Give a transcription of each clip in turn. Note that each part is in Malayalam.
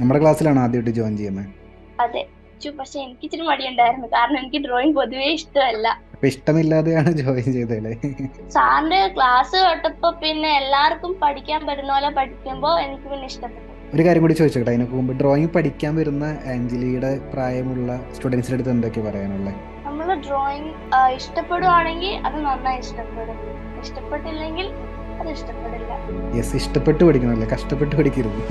നമ്മുടെ ക്ലാസ്സിലാണ് ആദ്യമായിട്ട് ജോയിൻ ചെയ്യുന്നത് അതെ. പക്ഷെ എനിക്ക് ഇച്ചിരി മടിയുണ്ടായിരുന്നു. കാരണം എനിക്ക് ഡ്രോയിങ് പൊതുവേ ഇഷ്ടമല്ല. ഇഷ്ടമില്ലാതെയാണ് ജോയിൻ ചെയ്തല്ലേ സാറിന്റെ ക്ലാസ് കേട്ടപ്പോ പിന്നെ എല്ലാവർക്കും പഠിക്കാൻ പറ്റുന്ന പോലെ പഠിക്കുമ്പോ എനിക്ക് പിന്നെ ഇഷ്ടപ്പെട്ടു. ഒരു കാര്യം കൂടി ചോദിച്ചോട്ടെ? അതിനൊക്കെ മുമ്പ് ഡ്രോയിങ് പഠിക്കാൻ വരുന്ന ആഞ്ചലിയുടെ പ്രായമുള്ള സ്റ്റുഡൻസിന്റെ അടുത്ത് എന്തൊക്കെ പറയാനുള്ളത് നമ്മൾ ഡ്രോയിങ് ഇഷ്ടപ്പെടുവാണെങ്കിൽ അത് നന്നായി ഇഷ്ടപ്പെടും. ഇഷ്ടപ്പെട്ടില്ലെങ്കിൽ അത് ഇഷ്ടപ്പെടില്ല. യെസ് ഇഷ്ടപ്പെട്ട് പഠിക്കണമല്ലേ? കഷ്ടപ്പെട്ട് പഠിക്കരുത്.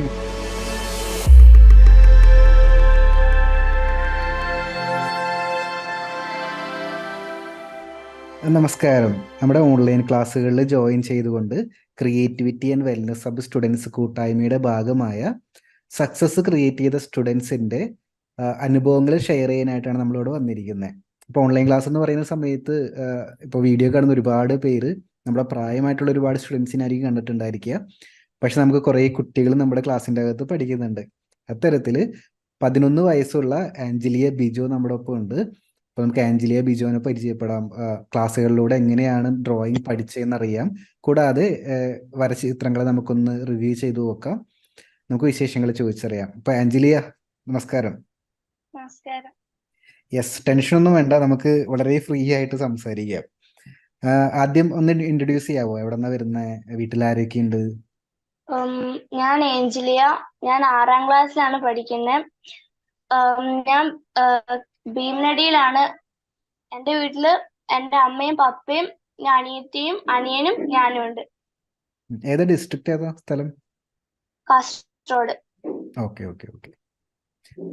നമസ്കാരം. നമ്മുടെ ഓൺലൈൻ ക്ലാസ്സുകളിൽ ജോയിൻ ചെയ്തുകൊണ്ട് creativity and wellness sub students കൂട്ടായ്മയുടെ ഭാഗമായ സക്സസ് ക്രിയേറ്റ് ചെയ്ത സ്റ്റുഡൻസിന്റെ അനുഭവങ്ങൾ ഷെയർ ചെയ്യാനായിട്ടാണ് നമ്മളിവിടെ വന്നിരിക്കുന്നത് ഇപ്പോൾ ഓൺലൈൻ ക്ലാസ് എന്ന് പറയുന്ന സമയത്ത് ഇപ്പോൾ വീഡിയോ കാണുന്ന ഒരുപാട് പേര് നമ്മുടെ പ്രായമായിട്ടുള്ള ഒരുപാട് സ്റ്റുഡൻസിനായിരിക്കും കണ്ടിട്ടുണ്ടായിരിക്കുക. പക്ഷെ നമുക്ക് കുറേ കുട്ടികൾ നമ്മുടെ ക്ലാസ്സിന്റെ അകത്ത് പഠിക്കുന്നുണ്ട്. അത്തരത്തിൽ പതിനൊന്ന് വയസ്സുള്ള ആഞ്ചലിയ ബിജു നമ്മുടെ ഒപ്പം ഉണ്ട് അപ്പോൾ നമുക്ക് ആഞ്ചലിയ ബിജോനെ പരിചയപ്പെടാം. ക്ലാസ്സുകളിലൂടെ എങ്ങനെയാണ് ഡ്രോയിങ് പഠിച്ചതെന്ന് അറിയാം കൂടാതെ വരച്ച ചിത്രങ്ങൾ നമുക്കൊന്ന് റിവ്യൂ ചെയ്തു നോക്കാം. നമുക്ക് വിശേഷങ്ങൾ ചോദിച്ചറിയാം. ഇപ്പൊ ആഞ്ചലിയ നമസ്കാരം. നമസ്കാരം. യെസ് ടെൻഷനൊന്നും വേണ്ട. നമുക്ക് വളരെ ഫ്രീ ആയിട്ട് സംസാരിക്കാം. ആദ്യം ഒന്ന് ഇൻട്രൊഡ്യൂസ് ചെയ്യാവോ? എവിടെന്നാ വരുന്ന? വീട്ടിൽ ആരൊക്കെ ഉണ്ട്? ഞാൻ ഏഞ്ചലിയ ഞാൻ ആറാം ക്ലാസ്സിലാണ് പഠിക്കുന്നത് ഞാൻ ഭീമനടിയിലാണ് എന്റെ വീട്ടിൽ എന്റെ അമ്മയും പപ്പയും അനിയത്തിയും അനിയനും ഞാനും ഉണ്ട്. ഏതാ ഡിസ്ട്രിക്ട് ഏതാ സ്ഥലം? Kasaragod. Okay okay okay.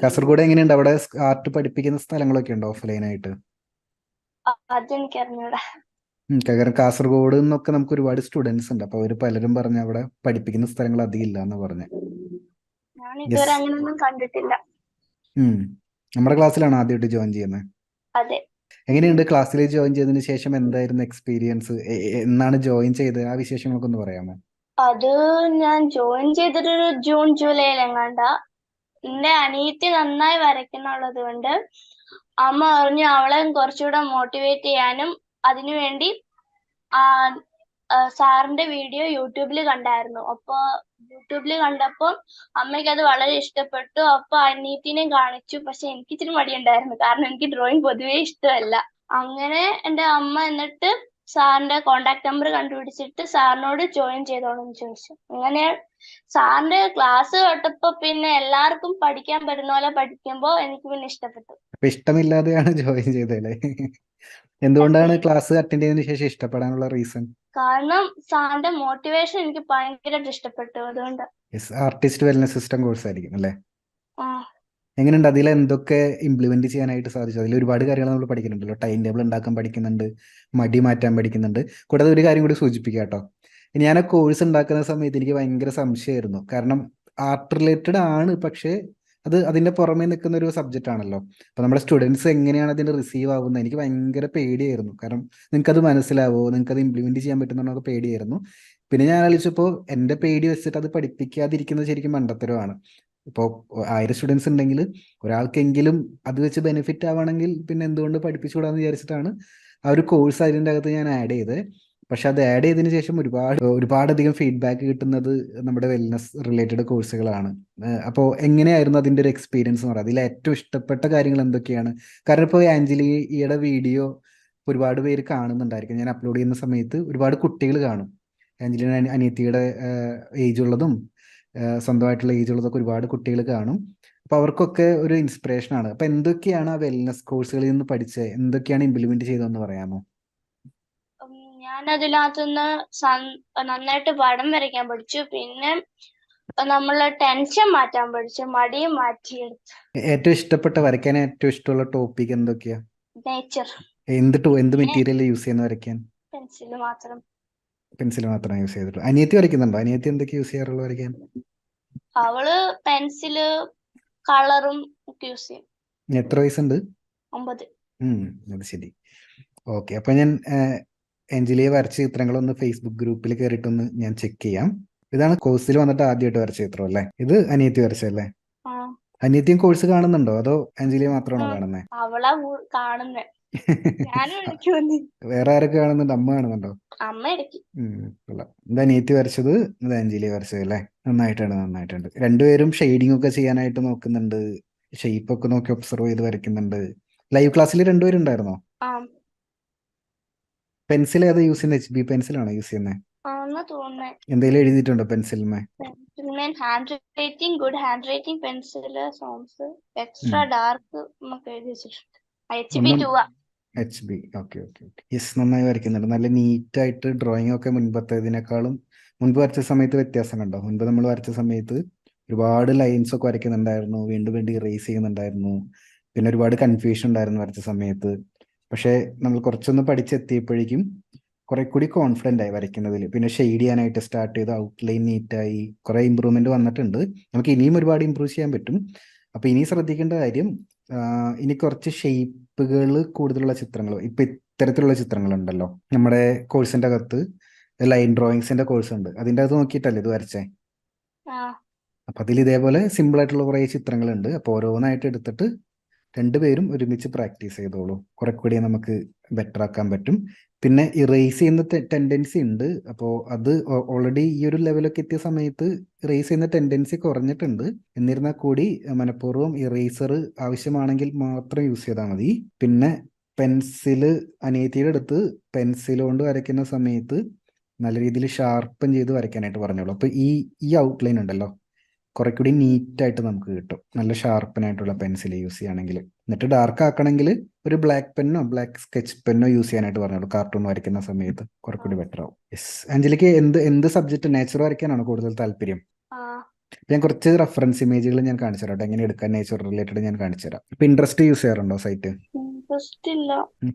Kasaragod എങ്ങനെയുണ്ട്? അവിടെ ആർട്ട് പഠിപ്പിക്കുന്ന സ്ഥലങ്ങളൊക്കെ ഉണ്ടോ ഓഫ്ലൈൻ ആയിട്ട് അതെനിക്ക് അറിഞ്ഞൂടാ കാരണം കാസർഗോഡ് നിന്നൊക്കെ നമുക്ക് ഒരുപാട് സ്റ്റുഡൻസ് ഉണ്ട്. അപ്പൊ അവർ പലരും പറഞ്ഞ അവിടെ പഠിപ്പിക്കുന്ന സ്ഥലങ്ങൾ അധികം ഇല്ല എന്ന് പറഞ്ഞു. ഞാൻ ഇതുവരെ അങ്ങനെയൊന്നും കണ്ടിട്ടില്ല. നമ്മുടെ ക്ലാസ്സിലാണ് ആദ്യമായിട്ട് ജോയിൻ ചെയ്യുന്നത് അതെ. എങ്ങനെയുണ്ട് ക്ലാസ്സിൽ ജോയിൻ ചെയ്തതിന് ശേഷം എന്തായിരുന്നു എക്സ്പീരിയൻസ് എന്നാണ് ജോയിൻ ചെയ്തത്? ആ വിശേഷങ്ങളൊക്കെ ഒന്ന് പറയാമോ? അത് ഞാൻ ജോയിൻ ചെയ്തിട്ടൊരു ജൂൺ ജൂലൈയിൽ എങ്ങാണ്ട? എന്റെ അനിയത്തി നന്നായി വരയ്ക്കുന്നുള്ളത് കൊണ്ട് അമ്മ പറഞ്ഞു അവളെ കുറച്ചുകൂടെ മോട്ടിവേറ്റ് ചെയ്യാനും അതിനുവേണ്ടി സാറിന്റെ വീഡിയോ യൂട്യൂബിൽ കണ്ടായിരുന്നു. അപ്പൊ യൂട്യൂബിൽ കണ്ടപ്പോൾ അമ്മയ്ക്ക് അത് വളരെ ഇഷ്ടപ്പെട്ടു. അപ്പൊ അനിയത്തിനെ കാണിച്ചു. പക്ഷെ എനിക്ക് ഇച്ചിരി മടിയുണ്ടായിരുന്നു. കാരണം എനിക്ക് ഡ്രോയിങ് പൊതുവേ ഇഷ്ടമല്ല. അങ്ങനെ എന്റെ അമ്മ എന്നിട്ട് സാറിന്റെ കോണ്ടാക്ട് നമ്പർ കണ്ടുപിടിച്ചിട്ട് സാറിനോട് ജോയിൻ ചെയ്തോളെന്ന് ചോദിച്ചു. അങ്ങനെ സാറിന്റെ ക്ലാസ് കേട്ടപ്പോ പിന്നെ എല്ലാവർക്കും പഠിക്കാൻ പറ്റുന്ന പോലെ പഠിക്കുമ്പോ എനിക്ക് പിന്നെ ഇഷ്ടപ്പെട്ടു. ഇഷ്ടമില്ലാതെയാണ് ജോയിൻ ചെയ്തല്ലേ എന്തുകൊണ്ടാണ് ക്ലാസ് അറ്റൻഡ് ചെയ്തതിനു ശേഷം ഇഷ്ടപ്പെടാനുള്ള റീസൺ കാരണം സാറിന്റെ മോട്ടിവേഷൻ എനിക്ക് ഭയങ്കരമായിട്ട് ഇഷ്ടപ്പെട്ടു അതുകൊണ്ട്. ആർട്ടിസ്റ്റ് വെൽനസ് സിസ്റ്റം കോഴ്സ് ആയിരിക്കും അല്ലേ? എങ്ങനെയുണ്ട്? അതിൽ എന്തൊക്കെ ഇംപ്ലിമെന്റ് ചെയ്യാനായിട്ട് സാധിച്ചു? അതിൽ ഒരുപാട് കാര്യങ്ങൾ നമ്മൾ പഠിക്കുന്നുണ്ടല്ലോ. ടൈം ടേബിൾ ഉണ്ടാക്കാൻ പഠിക്കുന്നുണ്ട് മടി മാറ്റാൻ പഠിക്കുന്നുണ്ട്. കൂടാതെ ഒരു കാര്യം കൂടി സൂചിപ്പിക്കാം കേട്ടോ. ഞാൻ ആ കോഴ്സ് ഉണ്ടാക്കുന്ന സമയത്ത് എനിക്ക് ഭയങ്കര സംശയമായിരുന്നു. കാരണം ആർട്ട് റിലേറ്റഡ് ആണ് പക്ഷേ അത് അതിന്റെ പുറമേ നിൽക്കുന്ന ഒരു സബ്ജക്റ്റ് ആണല്ലോ. അപ്പൊ നമ്മുടെ സ്റ്റുഡൻസ് എങ്ങനെയാണ് അതിന്റെ റിസീവ് ആവുന്നത്? എനിക്ക് ഭയങ്കര പേടിയായിരുന്നു. കാരണം നിങ്ങൾക്ക് അത് മനസ്സിലാവോ? നിങ്ങൾക്ക് അത് ഇംപ്ലിമെന്റ് ചെയ്യാൻ പറ്റുന്നതൊക്കെ പേടിയായിരുന്നു. പിന്നെ ഞാൻ ആലോചിച്ചപ്പോൾ എന്റെ പേടി വെച്ചിട്ട് അത് പഠിപ്പിക്കാതിരിക്കുന്നത് ശരിക്കും മണ്ടത്തരമാണ്. ഇപ്പോൾ ആയിരം സ്റ്റുഡൻസ് ഉണ്ടെങ്കിൽ ഒരാൾക്കെങ്കിലും അത് വെച്ച് ബെനിഫിറ്റ് ആവണമെങ്കിൽ പിന്നെ എന്തുകൊണ്ട് പഠിപ്പിച്ചുകൂടാന്ന് വിചാരിച്ചിട്ടാണ് ആ ഒരു കോഴ്സ് അതിന്റെ അകത്ത് ഞാൻ ആഡ് ചെയ്തത്. പക്ഷെ അത് ആഡ് ചെയ്തതിന് ശേഷം ഒരുപാട് ഒരുപാടധികം ഫീഡ്ബാക്ക് കിട്ടുന്നത് നമ്മുടെ വെൽനസ് റിലേറ്റഡ് കോഴ്സുകളാണ് അപ്പോൾ എങ്ങനെയായിരുന്നു അതിന്റെ ഒരു എക്സ്പീരിയൻസ് എന്ന് പറയുന്നത്? അതിൽ ഏറ്റവും ഇഷ്ടപ്പെട്ട കാര്യങ്ങൾ എന്തൊക്കെയാണ്? കാരണം ഇപ്പോൾ ആഞ്ചലിയുടെ വീഡിയോ ഒരുപാട് പേര് കാണുന്നുണ്ടായിരിക്കും. ഞാൻ അപ്ലോഡ് ചെയ്യുന്ന സമയത്ത് ഒരുപാട് കുട്ടികൾ കാണും. ആഞ്ചലിന അനിയത്തിയുടെ ഏജ് ഉള്ളതും സ്വന്തമായിട്ടുള്ള ഏജ് ഉള്ളതൊക്കെ ഒരുപാട് കുട്ടികൾ കാണും. അപ്പൊ അവർക്കൊക്കെ ഒരു ഇൻസ്പിറേഷൻ ആണ്. അപ്പൊ എന്തൊക്കെയാണ് ആ വെൽനസ് കോഴ്സുകളിൽ നിന്ന് പഠിച്ചത്? എന്തൊക്കെയാണ് ഇംപ്ലിമെന്റ് ചെയ്തതെന്ന് പറയാമോ? ഞാൻ അതിനകത്തുനിന്ന് നന്നായിട്ട് പടം വരയ്ക്കാൻ പഠിച്ചു. പിന്നെ നമ്മൾ ടെൻഷൻ മാറ്റാൻ പഠിച്ചു. മടിയും മാറ്റിയെടുത്തു. ഏറ്റവും ഇഷ്ടപ്പെട്ട വരയ്ക്കാൻ ഏറ്റവും ഇഷ്ടമുള്ള ടോപ്പിക് എന്തൊക്കെയാ? നേച്ചർ എന്ത് എന്ത് മെറ്റീരിയൽ യൂസ് ചെയ്യുന്ന വരയ്ക്കാൻ? പെൻസിൽ മാത്രം. പെൻസിൽ മാത്രമേ യൂസ് ചെയ്തിട്ടുള്ളൂ. അനിയത്തി വരയ്ക്കുന്നുണ്ടോ? അനിയത്തി എന്തൊക്കെ യൂസ് ചെയ്യാറുള്ളൂ വരയ്ക്കാൻ? അവൾ പെൻസിൽ കളറും ഒക്കെ യൂസ് ചെയ്യും. എത്ര വയസ്സുണ്ട്? ഒമ്പത്. അത് ശരി. ഓക്കെ അപ്പൊ ഞാൻ എഞ്ചലിയെ വരച്ച ചിത്രങ്ങൾ ഒന്ന് ഫേസ്ബുക്ക് ഗ്രൂപ്പിൽ കയറിയിട്ടൊന്ന് ഞാൻ ചെക്ക് ചെയ്യാം. ഇതാണ് കോഴ്സിൽ വന്നിട്ട് ആദ്യമായിട്ട് വരച്ച ചിത്രം അല്ലേ? ഇത് അനിയത്തി വരച്ചല്ലേ അനിയത്തിയും കോഴ്സ് കാണുന്നുണ്ടോ? അതോ അഞ്ജലിയെ മാത്രമാണോ കാണുന്നത് അവളാ കാണുന്നത് ഞാനും ഇടയ്ക്ക് വന്ന് വേറെ ആരൊക്കെ കാണുന്നുണ്ട്? അമ്മ കാണുന്നുണ്ടോ? അമ്മ ഇത് അനിയത്തി വരച്ചത് ഇത് അഞ്ജലി വരച്ചത് അല്ലേ? നന്നായിട്ടുണ്ട് നന്നായിട്ടുണ്ട്. രണ്ടുപേരും ഷെയ്ഡിംഗ് ഒക്കെ ചെയ്യാനായിട്ട് നോക്കുന്നുണ്ട്. ഷേപ്പ് ഒക്കെ നോക്കി ഒബ്സർവ് ചെയ്ത് വരയ്ക്കുന്നുണ്ട്. ലൈവ് ക്ലാസ്സിൽ രണ്ടുപേരും ഉണ്ടായിരുന്നോ ആ. പെൻസിൽ ഏതാ യൂസ് ചെയ്യുന്നത് എച്ച് ബി പെൻസിലാണോ യൂസ് ചെയ്യുന്നത് തോന്നുന്നേ. എന്തെങ്കിലും എഴുതിയിട്ടുണ്ടോ pencil handwriting good handwriting pencil Soames extra dark നമുക്ക് എഴുതി വെച്ചിട്ടുണ്ട്. H B two H B okay okay okay yes നന്നായി വരയ്ക്കുന്നുണ്ട്. നല്ല നീറ്റ് ആയിട്ട് ഡ്രോയിങ് ഒക്കെ മുൻപത്തേതിനേക്കാളും മുൻപ് വരച്ച സമയത്ത് വ്യത്യാസം കണ്ടോ മുൻപ് നമ്മൾ വരച്ച സമയത്ത് ഒരുപാട് ലൈൻസ് ഒക്കെ വരയ്ക്കുന്നുണ്ടായിരുന്നു വീണ്ടും വീണ്ടും ഇറേസ് ചെയ്യുന്നുണ്ടായിരുന്നു. പിന്നെ ഒരുപാട് കൺഫ്യൂഷൻ ഉണ്ടായിരുന്നു വരച്ച സമയത്ത്. പക്ഷേ നമ്മൾ കുറച്ചൊന്ന് പഠിച്ചെത്തിയപ്പോഴേക്കും കുറെ കൂടി കോൺഫിഡന്റ് ആയി വരയ്ക്കുന്നതിൽ. പിന്നെ ഷെയ്ഡ് ചെയ്യാനായിട്ട് സ്റ്റാർട്ട് ചെയ്ത് ഔട്ട്ലൈൻ നീറ്റായി കുറെ ഇമ്പ്രൂവ്മെന്റ് വന്നിട്ടുണ്ട്. നമുക്ക് ഇനിയും ഒരുപാട് ഇമ്പ്രൂവ് ചെയ്യാൻ പറ്റും. അപ്പൊ ഇനി ശ്രദ്ധിക്കേണ്ട കാര്യം ഇനി കുറച്ച് ഷെയ്പ്പുകൾ കൂടുതലുള്ള ചിത്രങ്ങൾ ഇപ്പൊ ഇത്തരത്തിലുള്ള ചിത്രങ്ങളുണ്ടല്ലോ. നമ്മുടെ കോഴ്സിന്റെ അകത്ത് ലൈൻ ഡ്രോയിങ്സിന്റെ കോഴ്സ് ഉണ്ട് അതിന്റെ അകത്ത് നോക്കിയിട്ടല്ലേ ഇത് വരച്ചേ? അപ്പൊ അതിൽ ഇതേപോലെ സിമ്പിൾ ആയിട്ടുള്ള കുറെ ചിത്രങ്ങളുണ്ട്. അപ്പൊ ഓരോന്നായിട്ട് എടുത്തിട്ട് രണ്ടുപേരും ഒരുമിച്ച് പ്രാക്ടീസ് ചെയ്തോളൂ. കുറെ കൂടി നമുക്ക് ബെറ്റർ ആക്കാൻ പറ്റും. പിന്നെ ഇറേസ് ചെയ്യുന്ന ടെൻഡൻസി ഉണ്ട്. അപ്പോൾ അത് ഓൾറെഡി ഈ ഒരു ലെവലൊക്കെ എത്തിയ സമയത്ത് ഇറേസ് ചെയ്യുന്ന ടെൻഡൻസി കുറഞ്ഞിട്ടുണ്ട്. എന്നിരുന്നാൽ കൂടി മനഃപൂർവം ഇറേസർ ആവശ്യമാണെങ്കിൽ മാത്രം യൂസ് ചെയ്താൽ മതി. പിന്നെ പെൻസിൽ അനിയത്തിയുടെ അടുത്ത് പെൻസിൽ കൊണ്ട് വരയ്ക്കുന്ന സമയത്ത് നല്ല രീതിയിൽ ഷാർപ്പൻ ചെയ്ത് വരയ്ക്കാനായിട്ട് പറഞ്ഞോളൂ. അപ്പൊ ഈ ഈ ഔട്ട്ലൈൻ ഉണ്ടല്ലോ. കുറെ നീറ്റായിട്ട് നീറ്റ് നമുക്ക് കിട്ടും. നല്ല ഷാർപ്പനായിട്ടുള്ള പെൻസിൽ യൂസ് ചെയ്യുകയാണെങ്കിൽ. എന്നിട്ട് ഡാർക്ക് ആക്കണമെങ്കിൽ ഒരു ബ്ലാക്ക് പെന്നോ ബ്ലാക്ക് സ്കെച്ച് പെന്നോ യൂസ് ചെയ്യാനായിട്ട് പറഞ്ഞോളൂ. കാർട്ടൂൺ വരയ്ക്കുന്ന സമയത്ത് കുറെ കൂടി ബെറ്റർ ആവും. യെസ് അഞ്ജലിക്ക് എന്ത് എന്ത് സബ്ജക്ട് നേച്ചർ വരയ്ക്കാനാണ് കൂടുതൽ താല്പര്യം? ഞാൻ കുറച്ച് റെഫറൻസ് ഇമേജുകൾ ഞാൻ കാണിച്ചു തരാം എങ്ങനെ എടുക്കാൻ നേച്ചർ റിലേറ്റഡ് ഞാൻ കാണിച്ചു തരാം. ഇപ്പൊ ഇൻട്രസ്റ്റ് യൂസ് ചെയ്യാറുണ്ടോ സൈറ്റ്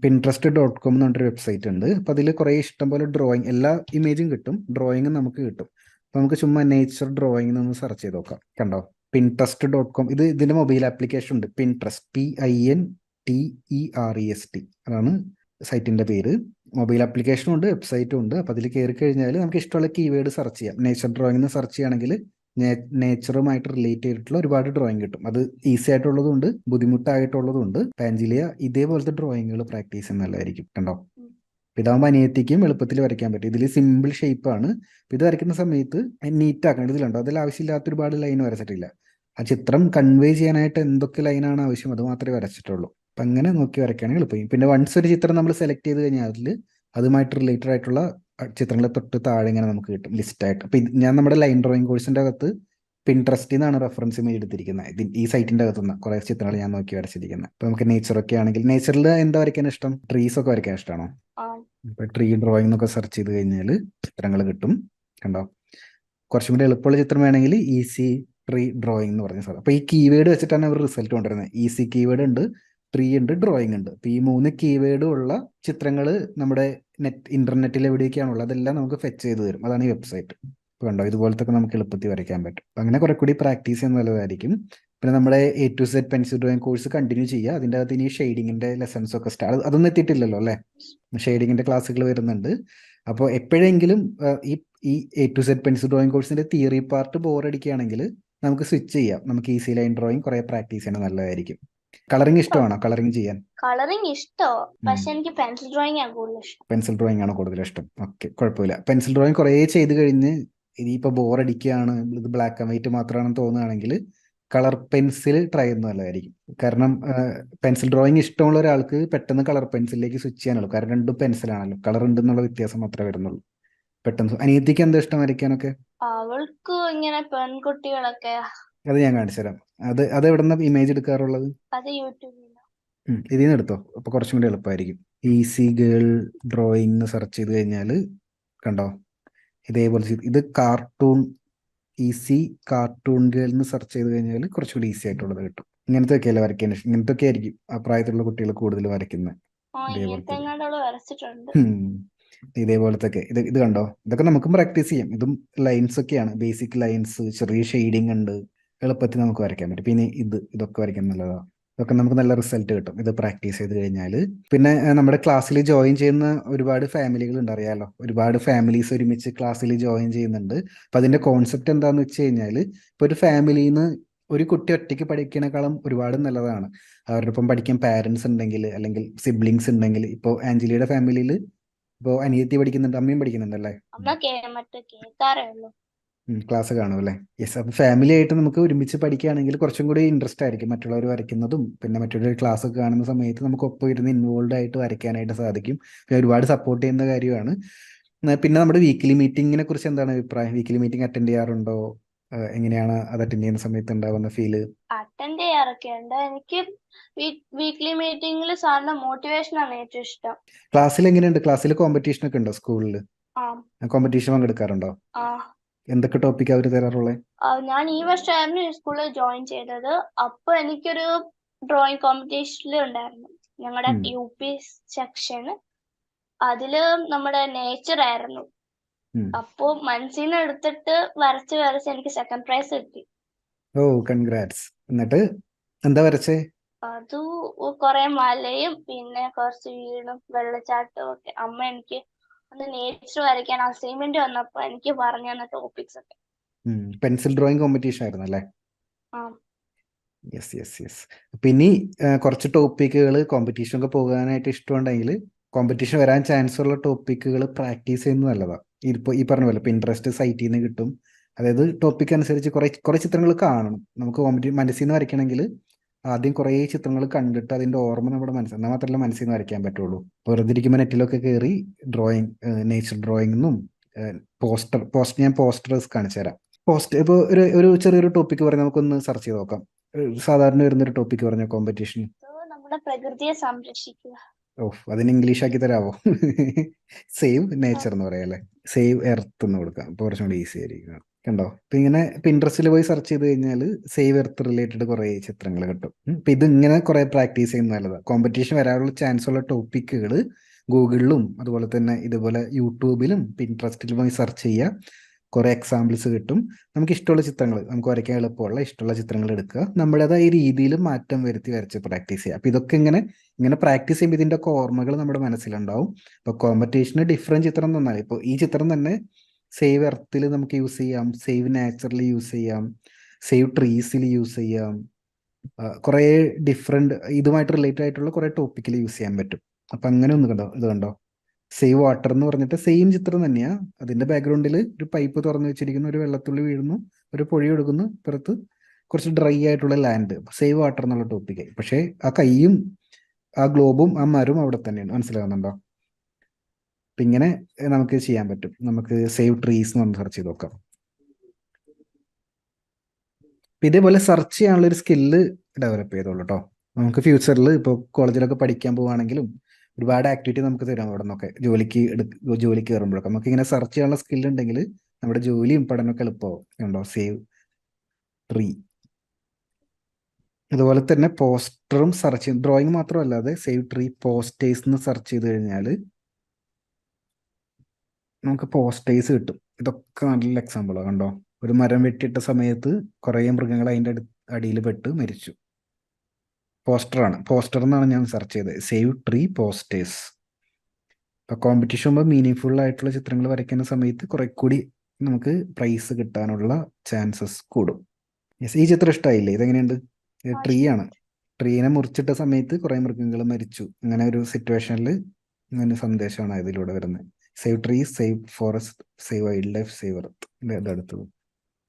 പിൻട്രസ്റ്റ് ഡോട്ട് കോം എന്ന് പറഞ്ഞൊരു വെബ്സൈറ്റ് ഉണ്ട്. അപ്പൊ അതിൽ കുറെ ഇഷ്ടംപോലെ ഡ്രോയിങ് എല്ലാ ഇമേജും കിട്ടും. ഡ്രോയിങ്ങും നമുക്ക് കിട്ടും. നമുക്ക് ചുമ്മാ നേച്ചർ ഡ്രോയിങ് എന്ന് സെർച്ച് ചെയ്ത് നോക്കാം. കണ്ടോ? പിൻട്രസ്റ്റ് ഡോട്ട് കോം ഇത് ഇതിന്റെ മൊബൈൽ ആപ്ലിക്കേഷൻ ഉണ്ട്. Pinterest P I N T E R E S T അതാണ് സൈറ്റിന്റെ പേര്. മൊബൈൽ ആപ്ലിക്കേഷനും ഉണ്ട് വെബ്സൈറ്റും ഉണ്ട്. അപ്പൊ അതിൽ കയറി കഴിഞ്ഞാൽ നമുക്ക് ഇഷ്ടമുള്ള കീവേഡ് സെർച്ച് ചെയ്യാം. നേച്ചർ ഡ്രോയിങ് എന്ന് സെർച്ച് ചെയ്യുകയാണെങ്കിൽ നേച്ചറുമായിട്ട് റിലേറ്റ് ചെയ്തിട്ടുള്ള ഒരുപാട് ഡ്രോയിങ് കിട്ടും. അത് ഈസി ആയിട്ടുള്ളതുണ്ട് ബുദ്ധിമുട്ടായിട്ടുള്ളതുണ്ട് പാഞ്ചിലിയ ഇതേപോലത്തെ ഡ്രോയിങ്ങുകൾ പ്രാക്ടീസ് ചെയ്യുന്നതായിരിക്കും കണ്ടോ? ഇതാകുമ്പോൾ അനിയത്തിക്കും എളുപ്പത്തിൽ വരയ്ക്കാൻ പറ്റും. ഇതിൽ സിമ്പിൾ ഷേപ്പ് ആണ്. ഇത് വരയ്ക്കുന്ന സമയത്ത് നീറ്റ് ആക്കണം. ഇതിലുണ്ടോ? അതിൽ ആവശ്യമില്ലാത്ത ഒരുപാട് ലൈൻ വരച്ചിട്ടില്ല. ആ ചിത്രം കൺവേ ചെയ്യാനായിട്ട് എന്തൊക്കെ ലൈനാണ് ആവശ്യം അത് മാത്രമേ വരച്ചിട്ടുള്ളൂ. അപ്പൊ അങ്ങനെ നോക്കി വരയ്ക്കുകയാണെങ്കിൽ എളുപ്പം. പിന്നെ വൺസ് ഒരു ചിത്രം നമ്മൾ സെലക്ട് ചെയ്ത് കഴിഞ്ഞാൽ അതിൽ അതുമായിട്ട് റിലേറ്റഡ് ആയിട്ടുള്ള ചിത്രങ്ങളെ തൊട്ട് താഴെ ഇങ്ങനെ നമുക്ക് കിട്ടും. ലിസ്റ്റ് ആയിട്ട്. അപ്പൊ ഞാൻ നമ്മുടെ ലൈൻ ഡ്രോയിങ് കോഴ്സിന്റെ അകത്ത് പിൻട്രസ്റ്റിൽ നിന്നാണ് റെഫറൻസ് ഇമേജ് എടുത്തിരിക്കുന്നത് ഈ സൈറ്റിന്റെ അകത്തുനിന്ന് കുറെ ചിത്രങ്ങൾ ഞാൻ നോക്കി വരച്ചിരിക്കുന്നത് അപ്പൊ നമുക്ക് നേച്ചർ ഒക്കെ ആണെങ്കിൽ നേച്ചറിൽ എന്താ വരയ്ക്കാൻ ഇഷ്ടം? ട്രീസ് ഒക്കെ വരയ്ക്കാൻ ഇഷ്ടമാണോ? ഇപ്പൊ ട്രീ ഡ്രോയിങ് എന്നൊക്കെ സെർച്ച് ചെയ്ത് കഴിഞ്ഞാൽ ചിത്രങ്ങൾ കിട്ടും കണ്ടോ? കുറച്ചും കൂടി എളുപ്പമുള്ള ചിത്രം വേണമെങ്കിൽ ഈസി ട്രീ ഡ്രോയിങ് എന്ന് പറഞ്ഞ സാധനം. അപ്പൊ ഈ കീവേഡ് വെച്ചിട്ടാണ് അവർ റിസൾട്ട് കൊണ്ടുവരുന്നത്. ഈസി കീവേഡ് ഉണ്ട് ട്രീ ഉണ്ട് ഡ്രോയിങ് ഉണ്ട്. അപ്പൊ ഈ മൂന്ന് കീവേഡും ഉള്ള ചിത്രങ്ങൾ നമ്മുടെ നെറ്റ് ഇന്റർനെറ്റിൽ എവിടെയൊക്കെയാണുള്ളത് അതെല്ലാം നമുക്ക് ഫെച്ച് ചെയ്ത് തരും. അതാണ് ഈ വെബ്സൈറ്റ് കണ്ടോ? ഇതുപോലത്തെ നമുക്ക് എളുപ്പത്തിൽ വരയ്ക്കാൻ പറ്റും. അങ്ങനെ കുറെ കൂടി പ്രാക്ടീസ് ചെയ്യുന്ന നല്ലതായിരിക്കും. പിന്നെ നമ്മുടെ A to Z pencil drawing course continue ചെയ്യുക. അതിന്റെ അകത്ത് ഇനി ഷെയ്ഡിങ്ങിന്റെ ലെസൺസ് ഒക്കെ സ്റ്റാർട്ട് അതൊന്നും എത്തിയിട്ടില്ലല്ലോ അല്ലേ? ഷെയ്ഡിങ്ങിന്റെ ക്ലാസ്സുകൾ വരുന്നുണ്ട്. അപ്പോൾ എപ്പോഴെങ്കിലും ഈ ഈ A to Z pencil drawing കോഴ്സിന്റെ തിയറി പാർട്ട് ബോർ അടിക്കുകയാണെങ്കിൽ നമുക്ക് സ്വിച്ച് ചെയ്യാം. നമുക്ക് ഈസി ലൈൻ ഡ്രോയിങ് കുറെ പ്രാക്ടീസ് ചെയ്യണം നല്ലതായിരിക്കും. കളറിംഗ് ഇഷ്ടമാണോ കളറിംഗ് ചെയ്യാൻ? കളറിംഗ് ഇഷ്ടോ? പക്ഷെ എനിക്ക് പെൻസിൽ ഡ്രോയിങ് ആണ് കൂടുതൽ ഇഷ്ടം. പെൻസിൽ ഡ്രോയിങ് ആണ് കൂടുതൽ ഇഷ്ടം? ഓക്കെ കുഴപ്പമില്ല. പെൻസിൽ ഡ്രോയിങ് കുറേ ചെയ്ത് കഴിഞ്ഞ് ഇനിയിപ്പോൾ ബോർ അടിക്കുകയാണ്. ഇത് ബ്ലാക്ക് ആൻഡ് വൈറ്റ് മാത്രമാണെന്ന് തോന്നുകയാണെങ്കിൽ കളർ പെൻസിൽ ട്രൈ ചെയ്യുന്നത് നല്ലതായിരിക്കും. കാരണം പെൻസിൽ ഡ്രോയിങ് ഇഷ്ടമുള്ള ഒരാൾക്ക് പെട്ടെന്ന് കളർ പെൻസിലേക്ക് സ്വിച്ച് ചെയ്യാനുള്ളൂ. കാരണം രണ്ടും പെൻസിലാണല്ലോ. കളർ ഉണ്ടെന്നുള്ള വ്യത്യാസം മാത്രമേ വരുന്നുള്ളൂ. പെട്ടെന്ന് അനിയത്തിക്ക് എന്താ ഇഷ്ടം വരയ്ക്കാനൊക്കെ? അവൾക്ക് ഇങ്ങനെ പെൺകുട്ടികളൊക്കെ. അത് ഞാൻ കാണിച്ചു തരാം. അത് അത് എവിടെ നിന്ന് ഇമേജ് എടുക്കാറുള്ളത്? അത് യൂട്യൂബിൽ ഇതിൽ നിന്ന് എടുത്തോ? അപ്പൊ കുറച്ചും കൂടി എളുപ്പമായിരിക്കും. ഈസി ഗേൾ ഡ്രോയിങ് സെർച്ച് ചെയ്ത് കഴിഞ്ഞാൽ കണ്ടോ? ഇതേപോലെ ഇത് കാർട്ടൂൺ ഈസി കാർട്ടൂൺ നിന്ന് സെർച്ച് ചെയ്ത് കഴിഞ്ഞാൽ കുറച്ചുകൂടി ഈസി ആയിട്ടുള്ളത് കിട്ടും. ഇങ്ങനത്തെ ഒക്കെ അല്ലേ വരയ്ക്കാൻ ഇങ്ങനത്തെ ഒക്കെ ആയിരിക്കും ആ പ്രായത്തിലുള്ള കുട്ടികൾ കൂടുതൽ വരയ്ക്കുന്നത് ഇതേപോലത്തെ. ഒക്കെ ഇത് ഇത് കണ്ടോ? ഇതൊക്കെ നമുക്കും പ്രാക്ടീസ് ചെയ്യാം. ഇതും ലൈൻസ് ഒക്കെയാണ്. ബേസിക് ലൈൻസ് ചെറിയ ഷെയ്ഡിങ് ഉണ്ട്. എളുപ്പത്തിൽ നമുക്ക് വരയ്ക്കാൻ പറ്റും. പിന്നെ ഇത് ഇതൊക്കെ വരയ്ക്കാൻ നല്ലതാണ് ഇതൊക്കെ നമുക്ക് നല്ല റിസൾട്ട് കിട്ടും. ഇത് പ്രാക്ടീസ് ചെയ്ത് കഴിഞ്ഞാൽ പിന്നെ നമ്മുടെ ക്ലാസ്സിൽ ജോയിൻ ചെയ്യുന്ന ഒരുപാട് ഫാമിലികൾ ഉണ്ട് അറിയാലോ? ഒരുപാട് ഫാമിലീസ് ഒരുമിച്ച് ക്ലാസ്സിൽ ജോയിൻ ചെയ്യുന്നുണ്ട്. അപ്പൊ അതിന്റെ കോൺസെപ്റ്റ് എന്താന്ന് വെച്ച് കഴിഞ്ഞാൽ ഇപ്പൊ ഒരു ഫാമിലിയിൽ നിന്ന് ഒരു കുട്ടി ഒറ്റയ്ക്ക് പഠിക്കണേക്കാളും ഒരുപാട് നല്ലതാണ്. അവരുടെ ഒപ്പം പഠിക്കാൻ പാരൻസ് ഉണ്ടെങ്കിൽ അല്ലെങ്കിൽ സിബ്ലിങ്സ് ഉണ്ടെങ്കിൽ ഇപ്പോൾ ആഞ്ജലിയുടെ ഫാമിലിയിൽ ഇപ്പോൾ അനിയത്തി പഠിക്കുന്നുണ്ട് അമ്മയും പഠിക്കുന്നുണ്ടല്ലേ ക്ലാസ് കാണും അല്ലേ യെസ് അപ്പം ഫാമിലി ആയിട്ട് നമുക്ക് ഒരുമിച്ച് പഠിക്കുകയാണെങ്കിൽ കുറച്ചും കൂടി ഇൻട്രസ്റ്റ് ആയിരിക്കും. മറ്റുള്ളവർ വരയ്ക്കുന്നതും പിന്നെ മറ്റുള്ളവർ ക്ലാസ് ഒക്കെ കാണുന്ന സമയത്ത് നമുക്ക് ഒപ്പം ഇരുന്ന് ഇൻവോൾവ് ആയിട്ട് വരയ്ക്കാനായിട്ട് സാധിക്കും. പിന്നെ ഒരുപാട് സപ്പോർട്ട് ചെയ്യുന്ന കാര്യമാണ്. പിന്നെ നമ്മുടെ വീക്കിലി മീറ്റിങ്ങിനെ കുറിച്ച് എന്താണ് അഭിപ്രായം? വീക്കിലി മീറ്റിംഗ് അറ്റൻഡ് ചെയ്യാറുണ്ടോ? എങ്ങനെയാണ് അത് അറ്റൻഡ് ചെയ്യുന്ന സമയത്ത് ഉണ്ടാവുന്ന ഫീൽ അറ്റൻഡ് ചെയ്യാറൊക്കെ ഉണ്ട്. എനിക്ക് വീക്ക്ലി മീറ്റിംഗിൽ സാറിന്റെ മോട്ടിവേഷൻ ആണ് ഏറ്റവും ഇഷ്ടം. ക്ലാസ്സിൽ എങ്ങനെയുണ്ട്? ക്ലാസ്സിൽ കോമ്പറ്റീഷൻ ഒക്കെ ഉണ്ടോ സ്കൂളിൽ ആ. കോമ്പറ്റീഷൻ പങ്കെടുക്കാറുണ്ടോ? ആ. എന്തൊക്കെ ടോപ്പിക് അവർ തരാറുള്ളത് ഞാൻ ഈ വർഷമായിരുന്നു സ്കൂളിൽ ജോയിൻ ചെയ്തത്. അപ്പൊ എനിക്കൊരു ഡ്രോയിങ് കോമ്പറ്റീഷനിൽ ഉണ്ടായിരുന്നു. ഞങ്ങളുടെ. യു പി സെക്ഷന് അതിൽ നമ്മുടെ നേച്ചർ ആയിരുന്നു. അപ്പോ മനസ്സിൽ നിന്ന് എടുത്തിട്ട് വരച്ച് വരച്ച് എനിക്ക് സെക്കൻഡ് പ്രൈസ് കിട്ടി. ഓ കൺഗ്രാറ്റ്സ് എന്നിട്ട് എന്താ വരച്ചേ? അത് കൊറേ മലയും പിന്നെ കുറച്ച് വീടും വെള്ളച്ചാട്ടവും ഒക്കെ. അമ്മ എനിക്ക് അന്ന് നേച്ചർ വരയ്ക്കാൻ അസൈൻമെന്റ് വന്നപ്പോ എനിക്ക് പറഞ്ഞു തന്ന ടോപ്പിക്സ് ഒക്കെ. പെൻസിൽ ഡ്രോയിങ് കോമ്പറ്റീഷൻ ആയിരുന്നു അല്ലേ? യെസ് യെസ് യെസ് പിന്നെ കുറച്ച് ടോപ്പിക്കുകൾ കോമ്പറ്റീഷൻ ഒക്കെ പോകാനായിട്ട് ഇഷ്ടമുണ്ടെങ്കിൽ കോമ്പറ്റീഷൻ വരാൻ ചാൻസ് ഉള്ള ടോപ്പിക്കുകൾ പ്രാക്ടീസ് ചെയ്യുന്നത് നല്ലതാണ് ഇപ്പോൾ ഈ പറഞ്ഞ പോലെ ഇൻട്രസ്റ്റ് സൈറ്റിൽ നിന്ന് കിട്ടും. അതായത് ടോപ്പിക് അനുസരിച്ച് കുറെ കുറെ ചിത്രങ്ങൾ കാണണം. നമുക്ക് കോമ്പറ്റീഷൻ മനസ്സിൽ നിന്ന് വരയ്ക്കണമെങ്കിൽ ആദ്യം കുറേ ചിത്രങ്ങൾ കണ്ടിട്ട് അതിന്റെ ഓർമ്മ നമ്മുടെ മനസ്സിൽ എന്നാൽ മാത്രമല്ല മനസ്സിൽ നിന്ന് വരയ്ക്കാൻ പറ്റുള്ളൂ. വെറുതെ ഇരിക്കുമ്പോൾ നെറ്റിലൊക്കെ കയറി ഡ്രോയിങ് നേച്ചർ ഡ്രോയിങ് എന്നും പോസ്റ്റർ പോസ്റ്റ് ഞാൻ പോസ്റ്റേഴ്സ് കാണിച്ചു തരാം പോസ്റ്റ് ഇപ്പോൾ ഒരു ഒരു ചെറിയൊരു ടോപ്പിക്ക് പറഞ്ഞ് നമുക്കൊന്ന് സെർച്ച് ചെയ്ത് നോക്കാം. സാധാരണ വരുന്നൊരു ടോപ്പിക്ക് പറഞ്ഞ കോമ്പറ്റീഷൻ പ്രകൃതിയെ സംരക്ഷിക്കുക. ഓ അതിന് ഇംഗ്ലീഷ് ആക്കി തരാവോ? സേവ് നേച്ചർ എന്ന് പറയാം അല്ലെ? സേവ് എർത്ത് എന്ന് കൊടുക്കാം. അപ്പോൾ കുറച്ചും കൂടി ഈസി ആയിരിക്കും. കണ്ടോ? ഇപ്പൊ ഇങ്ങനെ പിൻട്രസ്റ്റിൽ പോയി സെർച്ച് ചെയ്ത് കഴിഞ്ഞാൽ സേവ് എർത്ത് റിലേറ്റഡ് കുറെ ചിത്രങ്ങൾ കിട്ടും. ഇപ്പൊ ഇത് ഇങ്ങനെ കുറെ പ്രാക്ടീസ് ചെയ്യുന്ന നല്ലതാണ് കോമ്പറ്റീഷൻ വരാനുള്ള ചാൻസ് ഉള്ള ടോപ്പിക്കുകൾ ഗൂഗിളിലും അതുപോലെ തന്നെ ഇതുപോലെ യൂട്യൂബിലും പിൻട്രസ്റ്റിലും പോയി സെർച്ച് ചെയ്യുക കുറെ എക്സാമ്പിൾസ് കിട്ടും. നമുക്ക് ഇഷ്ടമുള്ള ചിത്രങ്ങൾ നമുക്ക് വരയ്ക്കാൻ എളുപ്പമുള്ള ഇഷ്ടമുള്ള ചിത്രങ്ങൾ എടുക്കുക. നമ്മുടേതായ രീതിയിൽ മാറ്റം വരുത്തി വരച്ച് പ്രാക്ടീസ് ചെയ്യുക അപ്പോൾ ഇതൊക്കെ ഇങ്ങനെ ഇങ്ങനെ പ്രാക്ടീസ് ചെയ്യുമ്പോൾ ഇതിന്റെ ഒക്കെ ഓർമ്മകൾ നമ്മുടെ മനസ്സിലുണ്ടാവും. അപ്പോൾ കോമ്പറ്റീഷന് ഡിഫറെന്റ് ചിത്രം തന്നാൽ ഇപ്പോൾ ഈ ചിത്രം തന്നെ സേവ് എർത്തിൽ നമുക്ക് യൂസ് ചെയ്യാം സേവ് നാച്ചുറൽ യൂസ് ചെയ്യാം സേവ് ട്രീസിൽ യൂസ് ചെയ്യാം. കുറെ ഡിഫറെന്റ് ഇതുമായിട്ട് റിലേറ്റഡ് ആയിട്ടുള്ള കുറേ ടോപ്പിക്കിൽ യൂസ് ചെയ്യാൻ പറ്റും. അപ്പം അങ്ങനെ ഒന്ന് കണ്ടോ ഇത് കണ്ടോ? സേവ് വാട്ടർ എന്ന് പറഞ്ഞിട്ട് സെയിം ചിത്രം തന്നെയാ. അതിന്റെ ബാക്ക്ഗ്രൗണ്ടിൽ ഒരു പൈപ്പ് തുറന്നു വെച്ചിരിക്കുന്നു ഒരു വെള്ളത്തുള്ളി വീഴുന്നു ഒരു പൊഴി എടുക്കുന്നു പുറത്ത് കുറച്ച് ഡ്രൈ ആയിട്ടുള്ള ലാൻഡ് സേവ് വാട്ടർ എന്നുള്ള ടോപ്പിക്ക് പക്ഷേ ആ കൈയും ആ ഗ്ലോബും ആ മരവും അവിടെ തന്നെയാണ്. മനസ്സിലാകുന്നുണ്ടോ അപ്പൊ ഇങ്ങനെ നമുക്ക് ചെയ്യാൻ പറ്റും. നമുക്ക് സേവ് ട്രീസ് എന്ന് പറഞ്ഞ് സെർച്ച് ചെയ്ത് നോക്കാം. ഇതേപോലെ സെർച്ച് ചെയ്യാനുള്ള ഒരു സ്കില്ല് ഡെവലപ്പ് ചെയ്തോളൂ കേട്ടോ നമുക്ക് ഫ്യൂച്ചറിൽ ഇപ്പോൾ കോളേജിലൊക്കെ പഠിക്കാൻ പോവുകയാണെങ്കിലും ഒരുപാട് ആക്ടിവിറ്റി നമുക്ക് തരാം അവിടെ നിന്നൊക്കെ. ജോലിക്ക് ജോലിക്ക് കയറുമ്പോഴൊക്കെ. നമുക്ക് ഇങ്ങനെ സെർച്ച് ചെയ്യാനുള്ള സ്കിൽ ഉണ്ടെങ്കിൽ നമ്മുടെ ജോലിയും പഠനമൊക്കെ എളുപ്പമാവും. ഉണ്ടോ സേവ് ട്രീ അതുപോലെ തന്നെ പോസ്റ്ററും സെർച്ച് ഡ്രോയിങ് മാത്രമല്ലാതെ സേവ് ട്രീ പോസ്റ്റേഴ്സ് എന്ന് സെർച്ച് ചെയ്ത് കഴിഞ്ഞാൽ നമുക്ക് പോസ്റ്റേഴ്സ് കിട്ടും. ഇതൊക്കെ നല്ല എക്സാമ്പിളാണ് കണ്ടോ? ഒരു മരം വെട്ടിയിട്ട സമയത്ത് കുറേ മൃഗങ്ങൾ അതിന്റെ അടു അടിയിൽ പെട്ട് മരിച്ചു. പോസ്റ്ററാണ് പോസ്റ്റർ എന്നാണ് ഞാൻ സെർച്ച് ചെയ്തത്. സേവ് ട്രീ പോസ്റ്റേഴ്സ് അപ്പൊ കോമ്പറ്റീഷൻ ആകുമ്പോൾ മീനിങ് ഫുൾ ആയിട്ടുള്ള ചിത്രങ്ങൾ വരയ്ക്കുന്ന സമയത്ത് കുറെ കൂടി നമുക്ക് പ്രൈസ് കിട്ടാനുള്ള ചാൻസസ് കൂടും. യെസ് ഈ ചിത്രം ഇഷ്ടമായില്ലേ ഇതെങ്ങനെയുണ്ട്? ഇത് ട്രീ ആണ്. ട്രീനെ മുറിച്ചിട്ട സമയത്ത് കുറെ മൃഗങ്ങൾ മരിച്ചു. അങ്ങനെ ഒരു സിറ്റുവേഷനിൽ അങ്ങനെ സന്ദേശമാണ് ഇതിലൂടെ വരുന്നത്. Save trees save forest save wildlife save earth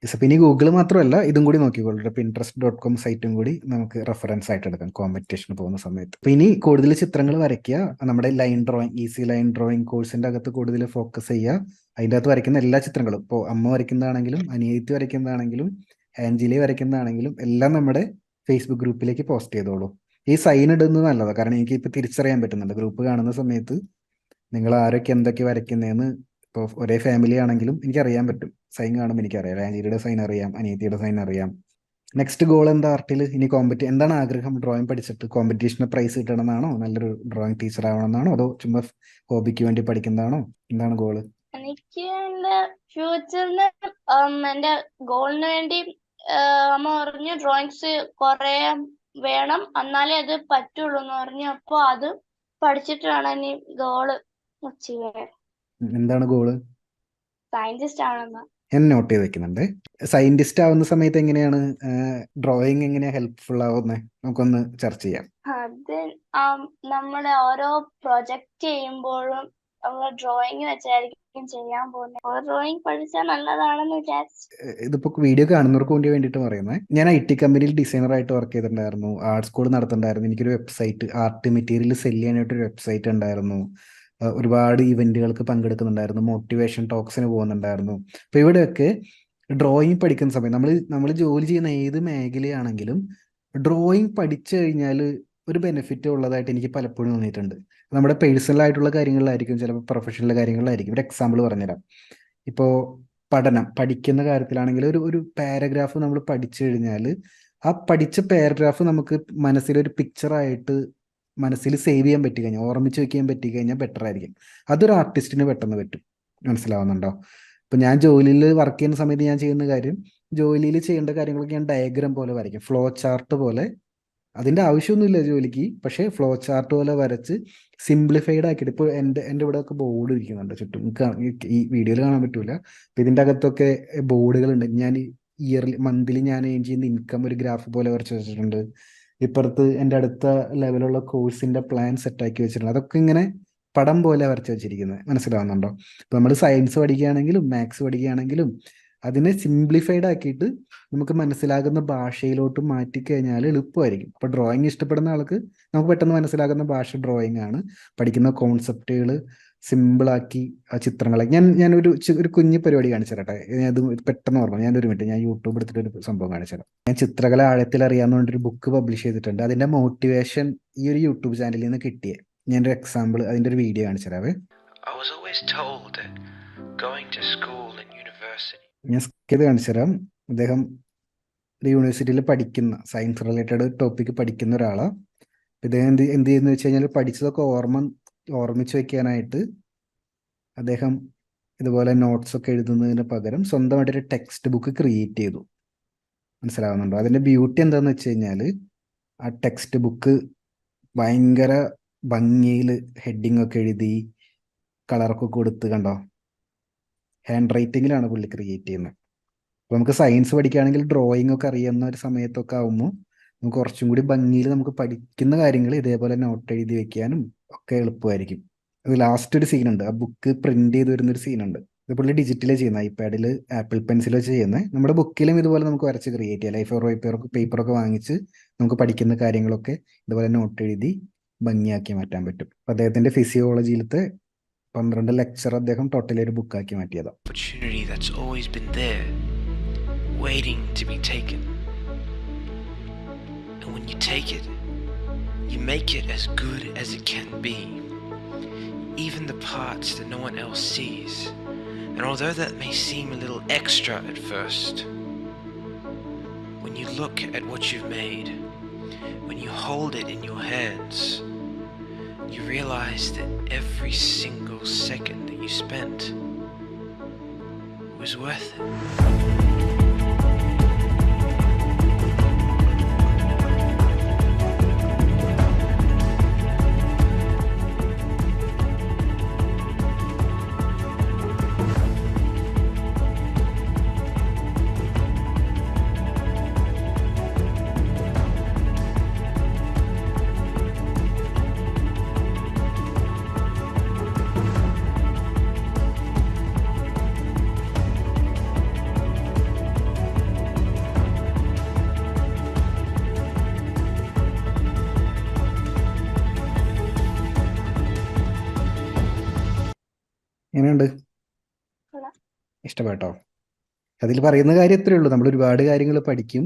yes അപ്പം ഇനി ഗൂഗിൾ മാത്രമല്ല ഇതും കൂടി നോക്കിക്കോളൂ. ഇൻട്രസ്റ്റ് ഡോട്ട് കോം സൈറ്റും കൂടി നമുക്ക് റെഫറൻസ് ആയിട്ട് എടുക്കാം കോമ്പറ്റീഷന് പോകുന്ന സമയത്ത്. അപ്പം ഇനി കൂടുതൽ ചിത്രങ്ങൾ വരയ്ക്കുക നമ്മുടെ line drawing easy line drawing കോഴ്സിന്റെ അകത്ത് കൂടുതൽ ഫോക്കസ് ചെയ്യുക. അതിന്റെ അകത്ത് വരയ്ക്കുന്ന എല്ലാ ചിത്രങ്ങളും ഇപ്പോൾ അമ്മ വരയ്ക്കുന്നതാണെങ്കിലും അനിയത്തി വരയ്ക്കുന്നതാണെങ്കിലും ആഞ്ചലി വരയ്ക്കുന്നതാണെങ്കിലും എല്ലാം നമ്മുടെ ഫേസ്ബുക്ക് ഗ്രൂപ്പിലേക്ക് പോസ്റ്റ് ചെയ്തോളൂ. ഈ സൈൻ ഇടുന്നത് നല്ലതാണ് കാരണം എനിക്ക് ഇപ്പൊ തിരിച്ചറിയാൻ പറ്റുന്നുണ്ട്. ഗ്രൂപ്പ് കാണുന്ന സമയത്ത് നിങ്ങൾ ആരൊക്കെ എന്തൊക്കെ വരയ്ക്കുന്നതെന്ന് ഇപ്പോൾ ഒരേ ഫാമിലി ആണെങ്കിലും എനിക്കറിയാൻ പറ്റും. സൈൻ കാണുമ്പോൾ എനിക്കറിയാം. ആഞ്ചലിയുടെ സൈൻ അറിയാം അനിയത്തിയുടെ സൈൻ അറിയാം. നെക്സ്റ്റ് ഗോൾ എന്താ ആർട്ടിൽ ഇനി കോമ്പറ്റി എന്താണ് ആഗ്രഹം? ഡ്രോയിങ് പഠിച്ചിട്ട് കോമ്പറ്റീഷന് പ്രൈസ് കിട്ടണമെന്നാണോ? നല്ലൊരു ഡ്രോയിങ് ടീച്ചർ ആവണമെന്നാണോ? അതോ ചുമ്മാ ഹോബിക്ക് വേണ്ടി പഠിക്കുന്നതാണോ? എന്താണ് ഗോൾ എനിക്ക് എന്റെ ഫ്യൂച്ചറിന് എന്റെ ഗോളിന് വേണ്ടി അമ്മ പറഞ്ഞു ഡ്രോയിങ്സ് കുറെ വേണം. എന്നാലേ അത് പറ്റുള്ളൂ എന്ന് പറഞ്ഞു. അപ്പൊ അത് പഠിച്ചിട്ടാണ് ഇനി ഗോൾ എന്താണ് ഗോൾ? സയന്റിസ്റ്റ് ഞാൻ നോട്ട് ചെയ്ത് വെക്കുന്നുണ്ട്. സയന്റിസ്റ്റ് ആവുന്ന സമയത്ത് എങ്ങനെയാണ് ഡ്രോയിങ് എങ്ങനെയാ ഹെൽപ്ഫുൾ ആവുന്നത് നമുക്കൊന്ന് ചർച്ച ചെയ്യാം. അത് നമ്മുടെ ഓരോ പ്രൊജക്റ്റ് ചെയ്യുമ്പോഴും നമ്മൾ ഡ്രോയിങ് വെച്ചായിരിക്കും ചെയ്യാൻ പോകുന്നത് ഡ്രോയിങ് പഠിച്ചാൽ നല്ലതാണെന്ന് വിചാരിച്ചു. ഇതിപ്പോ വീഡിയോ കാണുന്നവർക്ക് വേണ്ടി വേണ്ടിട്ട് പറയുന്നത് ഞാൻ ഐ ടി കമ്പനിയിൽ ഡിസൈനർ ആയിട്ട് വർക്ക് ചെയ്തിട്ടുണ്ടായിരുന്നു. ആർട്ട് സ്കൂൾ നടത്തുന്നുണ്ടായിരുന്നു എനിക്കൊരു വെബ്സൈറ്റ് ആർട്ട് മെറ്റീരിയൽ സെൽ ചെയ്യാനായിട്ടൊരു വെബ്സൈറ്റ് ഉണ്ടായിരുന്നു. ഒരുപാട് ഇവന്റുകൾക്ക് പങ്കെടുക്കുന്നുണ്ടായിരുന്നു. മോട്ടിവേഷൻ ടോക്സിന് പോകുന്നുണ്ടായിരുന്നു. അപ്പൊ ഇവിടെയൊക്കെ ഡ്രോയിങ് പഠിക്കുന്ന സമയം നമ്മൾ നമ്മൾ ജോലി ചെയ്യുന്ന ഏത് മേഖലയാണെങ്കിലും ഡ്രോയിങ് പഠിച്ചു കഴിഞ്ഞാൽ ഒരു ബെനിഫിറ്റ് ഉള്ളതായിട്ട് എനിക്ക് പലപ്പോഴും തോന്നിയിട്ടുണ്ട്. നമ്മുടെ പേഴ്സണൽ ആയിട്ടുള്ള കാര്യങ്ങളിലായിരിക്കും ചിലപ്പോൾ പ്രൊഫഷണൽ കാര്യങ്ങളിലായിരിക്കും. ഒരു എക്സാമ്പിൾ പറഞ്ഞുതരാം. ഇപ്പോൾ പഠനം പഠിക്കുന്ന കാര്യത്തിലാണെങ്കിൽ ഒരു ഒരു പാരഗ്രാഫ് നമ്മൾ പഠിച്ചു കഴിഞ്ഞാൽ ആ പഠിച്ച പാരഗ്രാഫ് നമുക്ക് മനസ്സിലൊരു പിക്ചറായിട്ട് മനസ്സിൽ സേവ് ചെയ്യാൻ പറ്റി കഴിഞ്ഞാൽ ഓർമ്മിച്ച് വെക്കാൻ പറ്റി കഴിഞ്ഞാൽ ബെറ്റർ ആയിരിക്കും. അതൊരു ആർട്ടിസ്റ്റിന് പെട്ടെന്ന് പറ്റും. മനസ്സിലാവുന്നുണ്ടോ? ഇപ്പൊ ഞാൻ ജോലിയിൽ വർക്ക് ചെയ്യുന്ന സമയത്ത് ഞാൻ ചെയ്യുന്ന കാര്യം ജോലിയിൽ ചെയ്യേണ്ട കാര്യങ്ങളൊക്കെ ഞാൻ ഡയഗ്രാം പോലെ വരയ്ക്കും. ഫ്ലോ ചാർട്ട് പോലെ. അതിന്റെ ആവശ്യമൊന്നുമില്ല ജോലിക്ക്. പക്ഷേ ഫ്ലോ ചാർട്ട് പോലെ വരച്ച് സിംപ്ലിഫൈഡ് ആക്കിയിട്ട് ഇപ്പോൾ എന്റെ എന്റെ ഇവിടെ ഒക്കെ ബോർഡ് ഇരിക്കുന്നുണ്ട് ചുറ്റും. ഈ- വീഡിയോയിൽ കാണാൻ പറ്റൂല. അപ്പം ഇതിന്റെ അകത്തൊക്കെ ബോർഡുകളുണ്ട് ഞാൻ ഇയർലി മന്ത്ലി ഞാൻ ഏൺ ചെയ്യുന്ന ഇൻകം ഒരു ഗ്രാഫ് പോലെ വരച്ച് വെച്ചിട്ടുണ്ട്. ഇപ്പുറത്ത് എന്റെ അടുത്ത ലെവലുള്ള കോഴ്സിന്റെ പ്ലാൻ സെറ്റ് ആക്കി വെച്ചിട്ടുണ്ട്. അതൊക്കെ ഇങ്ങനെ പടം പോലെ വരച്ച് വെച്ചിരിക്കുന്നത് മനസ്സിലാവുന്നുണ്ടോ? ഇപ്പൊ നമ്മൾ സയൻസ് പഠിക്കുകയാണെങ്കിലും മാത്സ് പഠിക്കുകയാണെങ്കിലും അതിനെ സിംപ്ലിഫൈഡ് ആക്കിയിട്ട് നമുക്ക് മനസ്സിലാകുന്ന ഭാഷയിലോട്ട് മാറ്റി കഴിഞ്ഞാൽ എളുപ്പമായിരിക്കും. അപ്പൊ ഡ്രോയിങ് ഇഷ്ടപ്പെടുന്ന ആൾക്ക് നമുക്ക് പെട്ടെന്ന് മനസ്സിലാകുന്ന ഭാഷ ഡ്രോയിങ് ആണ് പഠിക്കുന്ന കോൺസെപ്റ്റുകൾ സിമ്പിളാക്കി ആ ചിത്രങ്ങളെ. ഞാൻ ഞാൻ ഒരു ഒരു കുഞ്ഞു പരിപാടി കാണിച്ചു തരട്ടെ അത് പെട്ടെന്ന് ഓർമ്മ ഞാൻ ഒരു മിനിറ്റ് ഞാൻ യൂട്യൂബ് എടുത്തിട്ട് ഒരു സംഭവം കാണിച്ചു തരാം. ഞാൻ ചിത്രകല ആഴത്തിൽ അറിയാവുന്ന ഒരു ബുക്ക് പബ്ലിഷ് ചെയ്തിട്ടുണ്ട്. അതിന്റെ മോട്ടിവേഷൻ ഈ ഒരു യൂട്യൂബ് ചാനലിൽ നിന്ന് കിട്ടിയ. ഞാൻ ഒരു എക്സാമ്പിൾ അതിന്റെ ഒരു വീഡിയോ കാണിച്ചു തരാവേ. ഞാൻ സ്കിത് കാണിച്ചു തരാം. അദ്ദേഹം ഒരു യൂണിവേഴ്സിറ്റിയിൽ പഠിക്കുന്ന സയൻസ് റിലേറ്റഡ് ടോപ്പിക് പഠിക്കുന്ന ഒരാളാണ് ഇദ്ദേഹം എന്ത് എന്ത് ചെയ്യുന്ന വെച്ച് കഴിഞ്ഞാൽ പഠിച്ചതൊക്കെ ഓർമ്മ ഓർമ്മിച്ച് വെക്കാനായിട്ട് അദ്ദേഹം ഇതുപോലെ നോട്ട്സ് ഒക്കെ എഴുതുന്നതിന് പകരം സ്വന്തമായിട്ടൊരു ടെക്സ്റ്റ് ബുക്ക് ക്രിയേറ്റ് ചെയ്തു. മനസ്സിലാവുന്നുണ്ടോ? അതിന്റെ ബ്യൂട്ടി എന്താണെന്ന് വെച്ച് കഴിഞ്ഞാൽ ആ ടെക്സ്റ്റ് ബുക്ക് ഭയങ്കര ഭംഗിയിൽ ഹെഡിങ് ഒക്കെ എഴുതി കളറൊക്കെ കൊടുത്ത് കണ്ടോ? ഹാൻഡ് റൈറ്റിങ്ങിലാണ് പുള്ളി ക്രിയേറ്റ് ചെയ്യുന്നത്. അപ്പോൾ നമുക്ക് സയൻസ് പഠിക്കുകയാണെങ്കിൽ ഡ്രോയിങ് ഒക്കെ അറിയുന്ന ഒരു സമയത്തൊക്കെ ആകുമ്പോൾ നമുക്ക് കുറച്ചും കൂടി ഭംഗിയിൽ നമുക്ക് പഠിക്കുന്ന കാര്യങ്ങൾ ഇതേപോലെ നോട്ട് എഴുതി വെക്കാനും ഒക്കെ എളുപ്പമായിരിക്കും. അത് ലാസ്റ്റ് ഒരു സീനുണ്ട് ആ ബുക്ക് പ്രിന്റ് ചെയ്ത് വരുന്ന ഒരു സീനുണ്ട് ഇത് പുള്ളി ഡിജിറ്റലേ ചെയ്യുന്ന. ഐപാഡിൽ ആപ്പിൾ പെൻസിൽ വെച്ച് ചെയ്യുന്നത് നമ്മുടെ ബുക്കിലും ഇതുപോലെ നമുക്ക് വരച്ച് ക്രിയേറ്റ് ചെയ്യാം. ലൈഫ് ഓർ പേപ്പർ പേപ്പറൊക്കെ വാങ്ങിച്ച് നമുക്ക് പഠിക്കുന്ന കാര്യങ്ങളൊക്കെ ഇതുപോലെ നോട്ട് എഴുതി ഭംഗിയാക്കി മാറ്റാൻ പറ്റും. അപ്പൊ അദ്ദേഹത്തിന്റെ ഫിസിയോളജിയിലത്തെ പന്ത്രണ്ട് ലെക്ചർ അദ്ദേഹം ടോട്ടലി ഒരു ബുക്കാക്കി മാറ്റിയതാണ്. And when you take it, you make it as good as it can be, even the parts that no one else sees. And although that may seem a little extra at first, when you look at what you've made, when you hold it in your hands, you realize that every single second that you spent was worth it. ഇഷ്ടപ്പെട്ടോ അതിൽ പറയുന്ന കാര്യം ഇത്രയേ ഉള്ളൂ. നമ്മൾ ഒരുപാട് കാര്യങ്ങൾ പഠിക്കും.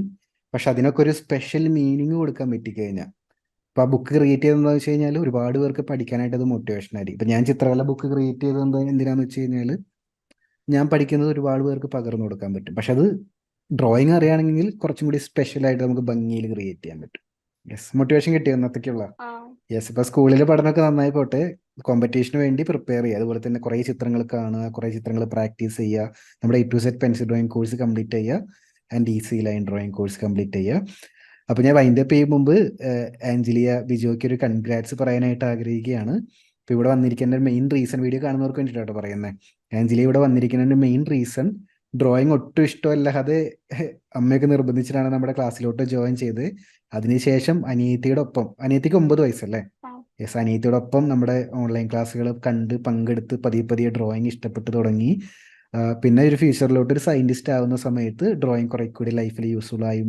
പക്ഷെ അതിനൊക്കെ ഒരു സ്പെഷ്യൽ മീനിങ് കൊടുക്കാൻ പറ്റിക്കഴിഞ്ഞാൽ ഇപ്പൊ ആ ബുക്ക് ക്രിയേറ്റ് ചെയ്തതെന്ന് വെച്ച് കഴിഞ്ഞാൽ ഒരുപാട് പേർക്ക് പഠിക്കാനായിട്ട് അത് മോട്ടിവേഷൻ ആയിരിക്കും. ഇപ്പൊ ഞാൻ ചിത്രകല ബുക്ക് ക്രിയേറ്റ് ചെയ്തത് എന്താ എന്തിനാന്ന് വെച്ച് കഴിഞ്ഞാൽ ഞാൻ പഠിക്കുന്നത് ഒരുപാട് പേർക്ക് പകർന്നു കൊടുക്കാൻ പറ്റും. പക്ഷെ അത് ഡ്രോയിങ് അറിയാണെങ്കിൽ കുറച്ചും കൂടി സ്പെഷ്യൽ ആയിട്ട് നമുക്ക് ഭംഗിയിൽ ക്രിയേറ്റ് ചെയ്യാൻ പറ്റും. യെസ് മോട്ടിവേഷൻ കിട്ടിയോ? അന്നത്തേക്കുള്ള യെസ് ഇപ്പൊ സ്കൂളിലെ പഠനമൊക്കെ നന്നായി പോട്ടെ. കോമ്പറ്റീഷന് വേണ്ടി പ്രിപ്പയർ ചെയ്യുക. അതുപോലെ തന്നെ കുറെ ചിത്രങ്ങൾ കാണുക കുറെ ചിത്രങ്ങൾ പ്രാക്ടീസ് ചെയ്യുക. നമ്മുടെ A to Z pencil drawing course complete ചെയ്യുക. And easy line drawing course complete ചെയ്യുക. അപ്പൊ ഞാൻ വൈൻഡപ്പ് ചെയ്യും മുമ്പ് ആഞ്ചലിയ ബിജോയ്ക്ക് ഒരു കൺഗ്രാറ്റ്സ് പറയാനായിട്ട് ആഗ്രഹിക്കുകയാണ്. ഇപ്പൊ ഇവിടെ വന്നിരിക്കുന്ന മെയിൻ റീസൺ വീഡിയോ കാണുന്നവർക്ക് വേണ്ടിയിട്ടാണ് പറയുന്നത് ആഞ്ചലിയ ഇവിടെ വന്നിരിക്കുന്നതിന്റെ മെയിൻ റീസൺ ഡ്രോയിങ് ഒട്ടും ഇഷ്ടമല്ലാതെ അമ്മയൊക്കെ നിർബന്ധിച്ചിട്ടാണ് നമ്മുടെ ക്ലാസ്സിലോട്ട് ജോയിൻ ചെയ്ത്. അതിനുശേഷം അനിയത്തിയുടെ ഒപ്പം അനിയത്തിക്ക് ഒമ്പത് വയസ്സല്ലേ. യെസ് അനിയത്തിയുടെ ഒപ്പം നമ്മുടെ ഓൺലൈൻ ക്ലാസ്സുകൾ കണ്ട് പങ്കെടുത്ത് പതിയെ പതിയെ ഡ്രോയിങ് ഇഷ്ടപ്പെട്ടു തുടങ്ങി. പിന്നെ ഒരു ഫ്യൂച്ചറിലോട്ട് ഒരു സയന്റിസ്റ്റ് ആവുന്ന സമയത്ത് ഡ്രോയിങ് കുറെ കൂടി ലൈഫിൽ യൂസ്ഫുൾ ആയി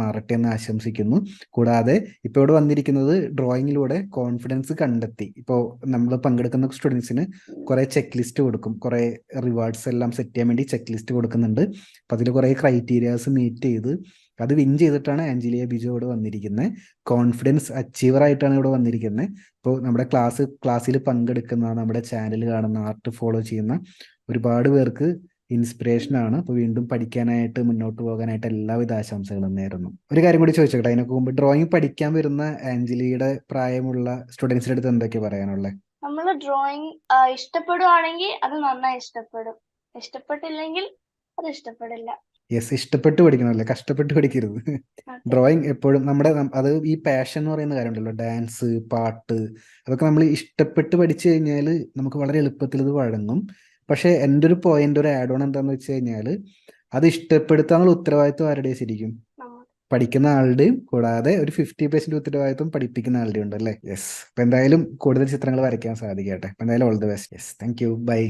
മാറട്ടെ എന്ന് ആശംസിക്കുന്നു. കൂടാതെ ഇപ്പോൾ ഇവിടെ വന്നിരിക്കുന്നത് ഡ്രോയിങ്ങിലൂടെ കോൺഫിഡൻസ് കണ്ടെത്തി. ഇപ്പോൾ നമ്മൾ പങ്കെടുക്കുന്ന സ്റ്റുഡൻസിന് കുറെ ചെക്ക് ലിസ്റ്റ് കൊടുക്കും. കുറെ റിവാർഡ്സ് എല്ലാം സെറ്റ് ചെയ്യാൻ വേണ്ടി ചെക്ക് ലിസ്റ്റ് കൊടുക്കുന്നുണ്ട്. അപ്പോൾ അതിൽ കുറെ ക്രൈറ്റീരിയാസ് മീറ്റ് ചെയ്ത് അത് വിൻ ചെയ്തിട്ടാണ് ആഞ്ചലിയ ബിജു ഇവിടെ വന്നിരിക്കുന്നത് കോൺഫിഡൻസ് അച്ചീവർ ആയിട്ടാണ് ഇവിടെ വന്നിരിക്കുന്നത് ഇപ്പോൾ നമ്മുടെ ക്ലാസ് ക്ലാസ്സിൽ പങ്കെടുക്കുന്ന നമ്മുടെ ചാനൽ കാണുന്ന ആർട്ട് ഫോളോ ചെയ്യുന്ന ഒരുപാട് പേർക്ക് ഇൻസ്പിറേഷൻ ആണ്. അപ്പോൾ വീണ്ടും പഠിക്കാനായിട്ട് മുന്നോട്ട് പോകാനായിട്ട് എല്ലാവിധ ആശംസകളും നേരുന്നു. ഒരു കാര്യം കൂടി ചോദിച്ചോട്ടെ? അതിനൊക്കെ മുമ്പ് ഡ്രോയിങ് പഠിക്കാൻ വരുന്ന ആഞ്ജലിയുടെ പ്രായമുള്ള സ്റ്റുഡൻസിന്റെ അടുത്ത് എന്തൊക്കെയാ പറയാനുള്ളത് നമ്മൾ ഡ്രോയിങ് ഇഷ്ടപ്പെടുവാണെങ്കിൽ അത് നന്നായി ഇഷ്ടപ്പെടും. ഇഷ്ടപ്പെട്ടില്ലെങ്കിൽ അത് ഇഷ്ടപ്പെടില്ല. യെസ് ഇഷ്ടപ്പെട്ട് പഠിക്കണമല്ലേ? കഷ്ടപ്പെട്ട് പഠിക്കരുത്. ഡ്രോയിങ് എപ്പോഴും നമ്മുടെ അത് ഈ പാഷൻ എന്ന് പറയുന്ന കാര്യമുണ്ടല്ലോ. ഡാൻസ് പാട്ട് അതൊക്കെ നമ്മൾ ഇഷ്ടപ്പെട്ട് പഠിച്ചു കഴിഞ്ഞാൽ നമുക്ക് വളരെ എളുപ്പത്തിൽ ഇത് വഴങ്ങും. പക്ഷെ എന്റെ ഒരു പോയിന്റ് ഒരു ആഡ് ഓൺ എന്താന്ന് വെച്ച് കഴിഞ്ഞാൽ അത് ഇഷ്ടപ്പെടുത്താനുള്ള ഉത്തരവാദിത്വം ആരുടെ ശരിക്കും പഠിക്കുന്ന ആളുടെയും കൂടാതെ ഒരു ഫിഫ്റ്റി പെർസെന്റ് ഉത്തരവാദിത്വം പഠിപ്പിക്കുന്ന ആളുടെയും ഉണ്ട് അല്ലേ യെസ് അപ്പൊ എന്തായാലും കൂടുതൽ ചിത്രങ്ങൾ വരയ്ക്കാൻ സാധിക്കട്ടെ. എന്തായാലും all the best yes thank you bye